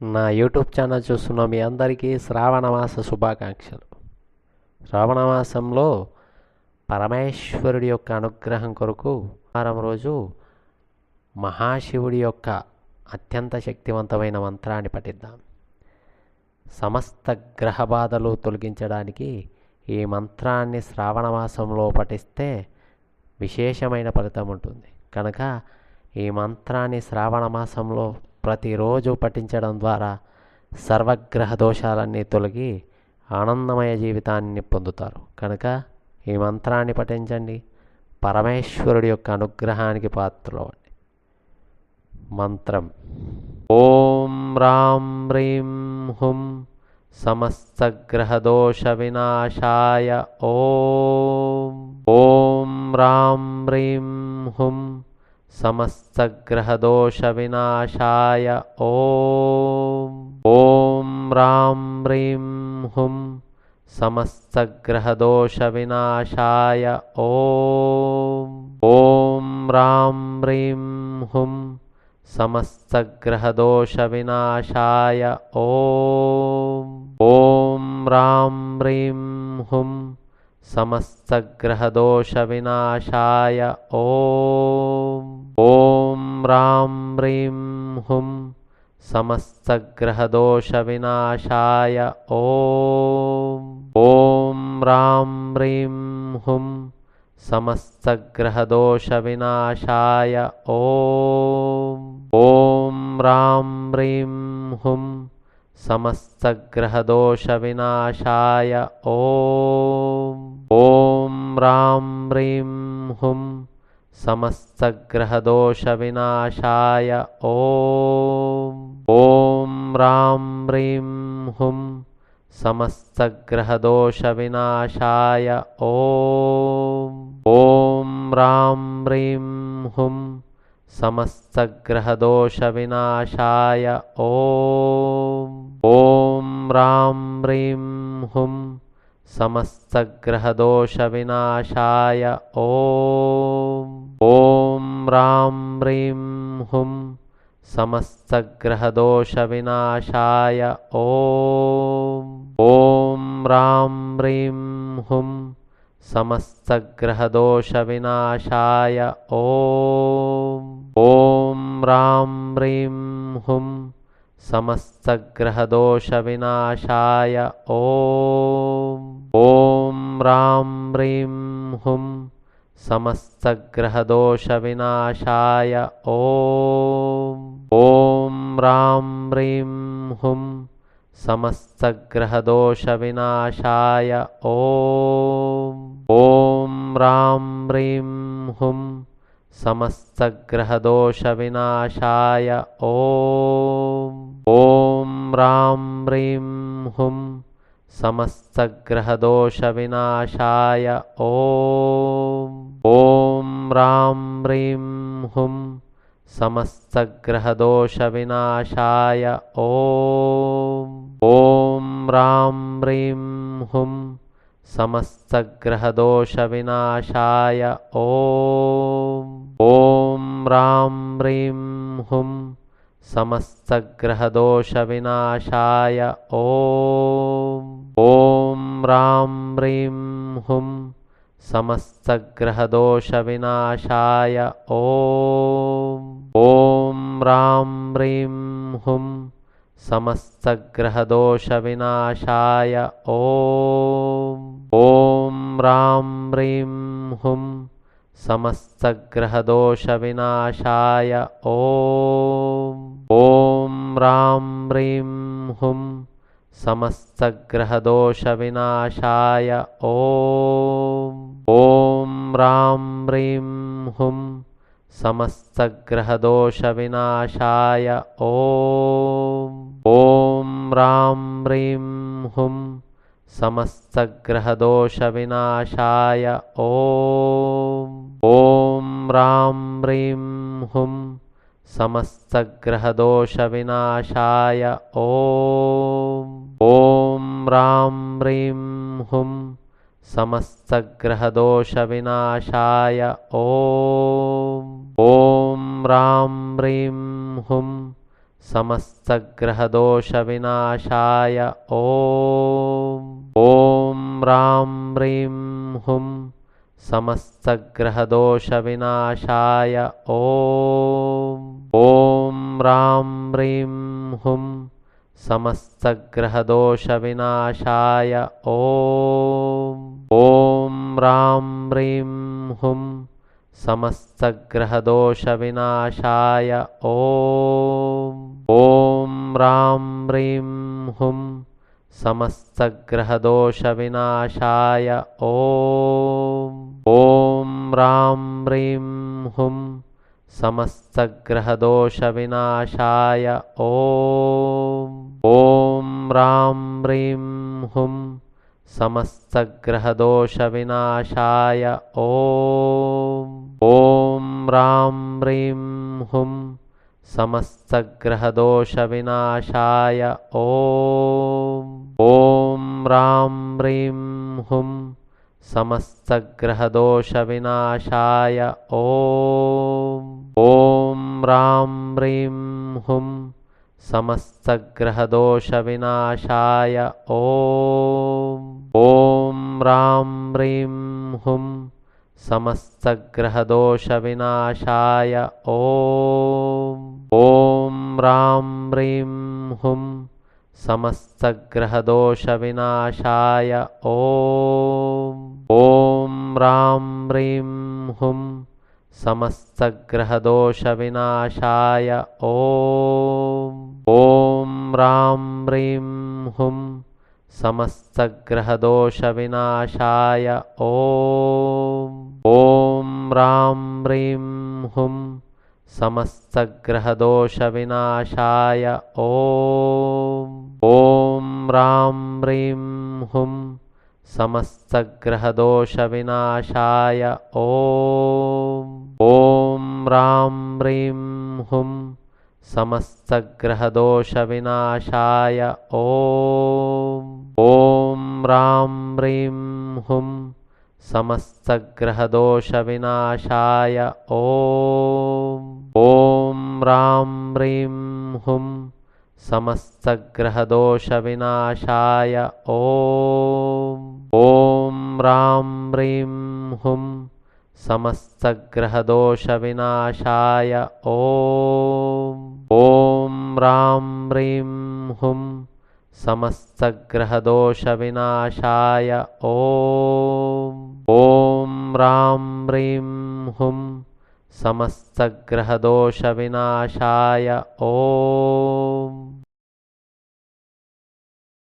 నా YouTube channel చూస్తున్న మీ అందరికీ శ్రావణమాస శుభాకాంక్షలు. శ్రావణమాసంలో పరమేశ్వరుడి యొక్క అనుగ్రహం కొరకు వారం రోజు మహాశివుడి యొక్క అత్యంత శక్తివంతమైన మంత్రాన్ని పఠిద్దాం. సమస్త గ్రహ బాధలు తొలగించడానికి ఈ మంత్రాన్ని శ్రావణ మాసంలో పఠిస్తే విశేషమైన ఫలితం ఉంటుంది. కనుక ఈ మంత్రాన్ని శ్రావణ మాసంలో ప్రతిరోజు పఠించడం ద్వారా సర్వగ్రహ దోషాలన్నీ తొలగి ఆనందమయ జీవితాన్ని పొందుతారు. కనుక ఈ మంత్రాన్ని పఠించండి. పరమేశ్వరుడి యొక్క అనుగ్రహానికి పాత్రలవండి మంత్రం. ఓం రాం హ్రీం హుం సమస్తగ్రహదోష వినాశాయ. ఓం. ఓం రాం హ్రీం హుం समस्तग्रहदोषविनाशाय ॐ। ॐ रां ह्रीं हुं समस्तग्रहदोषविनाशाय ॐ। ॐ रां ह्रीं हुं समस्तग्रहदोषविनाशाय ॐ। ॐ रां ह्रीं हुं समस्तग्रहदोषविनाशाय ॐ। ॐ रां ह्रीं हुं समस्तग्रहदोषविनाशाय ॐ। ॐ रां ह्रीं हुं समस्तग्रहदोषविनाशाय ॐ। ॐ रां ह्रीं हुं समस्तग्रहदोषविनाशाय ॐ। ॐ रां ह्रीं हुं। समस्तग्रहदोषविनाशाय ॐ। ॐ रां ह्रीं हुं। समस्तग्रहदोषविनाशाय ॐ। ॐ रां ह्रीं हुं। समस्तग्रहदोषविनाशाय ॐ। रां ह्रीं हुं समस्तग्रहदोषविनाशाय ॐ। ॐ रां ह्रीं हुं समस्तग्रहदोषविनाशाय ॐ। ॐ रां ह्रीं हुं समस्तग्रहदोषविनाशाय ॐ। ॐ रां ह्रीं हुं समस्तग्रहदोषविनाशाय ॐ। ॐ रां ह्रीं हुं समस्तग्रहदोषविनाशाय ॐ। ॐ रां ह्रीं हुं समस्तग्रहदोषविनाशाय ॐ। ॐ रां ह्रीं हुं समस्तग्रहदोषविनाशाय ॐ। ॐ रां ह्रीं हुं समस्तग्रहदोषविनाशाय ॐ। ॐ रां ह्रीं हुं समस्तग्रहदोषविनाशाय ॐ। ॐ रां ह्रीं हुं समस्तग्रहदोषविनाशाय ॐ। ्रीं हुं समस्तग्रहदोषविनाशाय ॐ। रां ह्रीं हुं समस्तग्रहदोषविनाशाय ॐ। रां ह्रीं हुं समस्तग्रहदोषविनाशाय ॐ रां ह्रीं हुं समस्तग्रहदोषविनाशाय ॐ। ॐ रां ह्रीं हुं समस्तग्रहदोषविनाशाय ॐ। ॐ रां ह्रीं हुं समस्तग्रहदोषविनाशाय ॐ। ॐ रां ह्रीं हुं समस्तग्रहदोषविनाशाय ॐ। ॐ रां ह्रीं हुं समस्तग्रहदोषविनाशाय ॐ। ॐ रां ह्रीं हुं समस्तग्रहदोषविनाशाय ॐ। ॐ रां ह्रीं हुं समस्तग्रहदोषविनाशाय ॐ। ॐ ह्रां ह्रीं हुं समस्तग्रहदोषविनाशाय ॐ। ॐ ह्रां ह्रीं हुं समस्तग्रहदोषविनाशाय ॐ। ॐ ह्रां ह्रीं हुं समस्तग्रहदोषविनाशाय ॐ। ॐ ह्रां ह्रीं हुं समस्तग्रहदोषविनाशाय ॐ। ॐ ह्रां ह्रीं हुं समस्तग्रहदोषविनाशाय ॐ। ॐ ह्रां ह्रीं हुं समस्तग्रहदोषविनाशाय ॐ। ॐ ह्रां ह्रीं हुं। समस्तग्रहदोषविनाशाय ॐ। ॐ ह्रां ह्रीं हुं। समस्तग्रहदोषविनाशाय ॐ। ॐ ह्रां ह्रीं हुं समस्तग्रहदोषविनाशाय ॐ। ॐ ह्रां ह्रीं हुं समस्तग्रहदोषविनाशाय ॐ। ॐ ह्रां ह्रीं हुं समस्तग्रहदोषविनाशाय ॐ। ॐ ह्रां ह्रीं हुं समस्तग्रहदोषविनाशाय ॐ। ॐ ह्रां ह्रीं हुं समस्तग्रहदोषविनाशाय ॐ। ॐ ह्रां ह्रीं हुं समस्तग्रहदोषविनाशाय ॐ। ॐ ह्रां ह्रीं हुं समस्तग्रहदोषविनाशाय ॐ। ॐ ह्रां ह्रीं हुं समस्तग्रहदोषविनाशाय ॐ। ॐ ह्रां ह्रीं हुं समस्तग्रहदोषविनाशाय ॐ। ॐ ह्रां ह्रीं हुं समस्तग्रहदोषविनाशाय ॐ ॐ ह्रां ह्रीं हुं समस्तग्रहदोषविनाशाय ॐ। ॐ ह्रां ह्रीं हुं समस्तग्रहदोषविनाशाय ॐ। ॐ ह्रां ह्रीं हुं समस्तग्रहदोषविनाशाय ॐ